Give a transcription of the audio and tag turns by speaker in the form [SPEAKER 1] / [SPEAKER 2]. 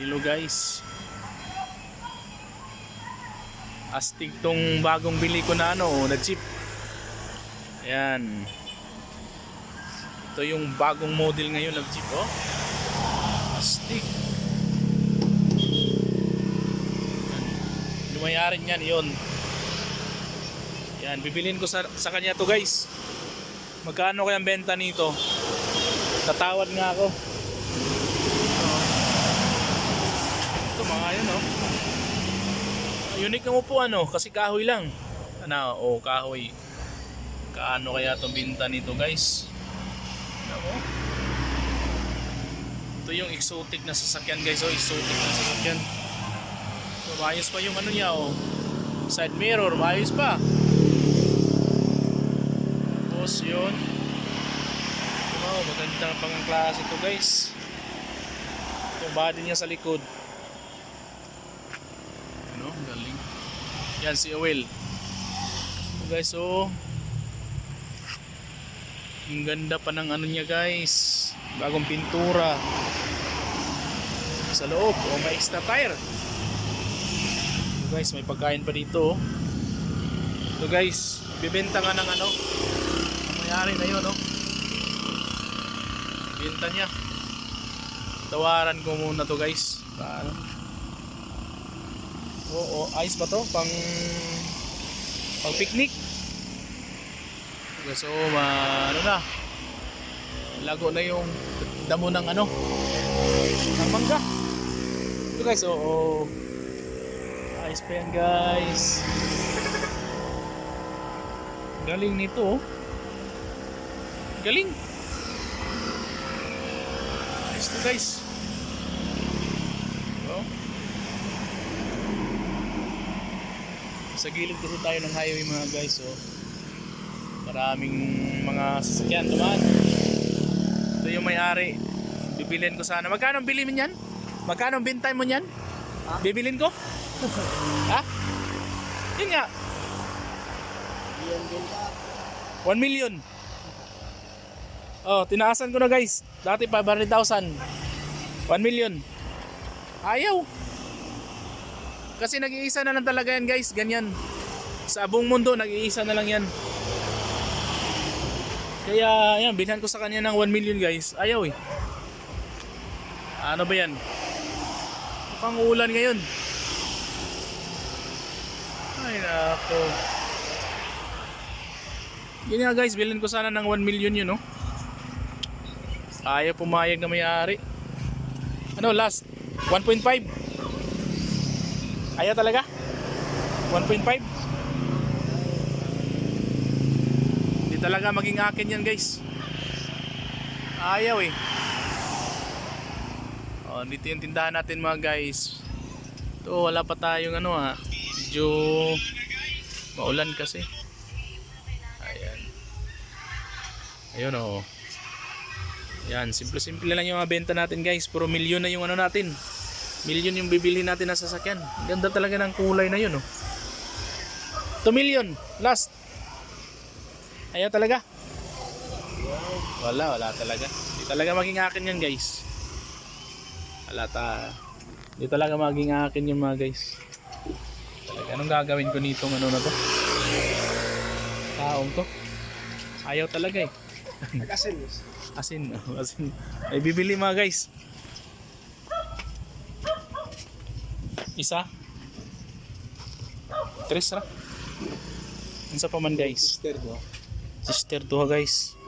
[SPEAKER 1] Hello guys. Astig tong bagong bili ko na ano, na jeep. Ayan. Ito yung bagong model ngayon ng jeep, oh. Astig. Mayari niyan, yun. Yan, bibilin ko sa, sa kanya to guys. Magkano kaya ang benta nito? Tatawad nga ako. Yun, oh. Unique ang upuan, oh. Kasi kahoy lang. Ano, oh, kahoy. Kaano kaya itong binta nito, guys? Ano. Ito yung exotic na sasakyan, guys, oh. Exotic na sasakyan. So, maayos pa yung ano niya, oh. Side mirror, maayos pa. Tapos, yun. Wow, magandang pang klase ito, guys. Yung body niya sa likod. Ano? Galing. Yan si Oil. So guys, so ang ganda pa ng ano niya guys. Bagong pintura. Sa loob, oh, may extra tire. So guys, may pagkain pa dito. oh. So guys, bibenta nga ng ano. Ang mayari na yun, oh. Benta niya. Tawaran ko muna to guys. Paano? Oo, ayos ba to? Pang pang picnic. So, ma, ano na? Lago na yung damo ng ano? Ng mangga. Ito guys, oo. Ayos pa yan guys. Galing nito oh. Galing. Ayos to guys. Sa gilid kasi tayo ng highway mga guys so maraming mga sasakyan dumaan ito yung may-ari. Bibilin ko sana. Magkano bili mo niyan? magkano bintay mo niyan? bibilin ko? ha? yun nga. 1 million. Oh tinaasan ko na guys. Dati 500,000 1 million. Ayaw kasi nag-iisa na lang talaga yan guys, ganyan. Sa buong mundo, nag-iisa na lang yan. Kaya yan, binhan ko sa kanya ng 1 million guys. Ayaw eh. Ano ba yan? Mukhang ulan ngayon. Ay nako. Yun nga guys, bilhin ko sana ng 1 million yun no. Ayaw pumayag na may-ari. Ano last? 1.5 Ayaw talaga? 1.5? Hindi talaga maging akin yan guys. Ayaw eh. Oh, dito yung tindahan natin mga guys. Ito wala pa tayong ano ha. Medyo maulan kasi. Ayan. Ayun oh. Yan, simple-simple lang yung mga benta natin guys. Puro milyon na yung ano natin. Milyon yung bibili natin na sasakyan. Ganda talaga ng kulay na yun, oh. 2 million. Last. Ayaw talaga. Wala, wala talaga. Hindi talaga maging akin yan, guys. Wala ta. Hindi talaga maging akin yung mga guys. Talaga, anong gagawin ko nitong ano na to? Taong to. Ayaw talaga eh.
[SPEAKER 2] Asin.
[SPEAKER 1] Asin, asin. Ay bibili mga guys. Isa. Tres ra. Unsa pa man guys?
[SPEAKER 2] Sister ko.
[SPEAKER 1] Sister to ha guys.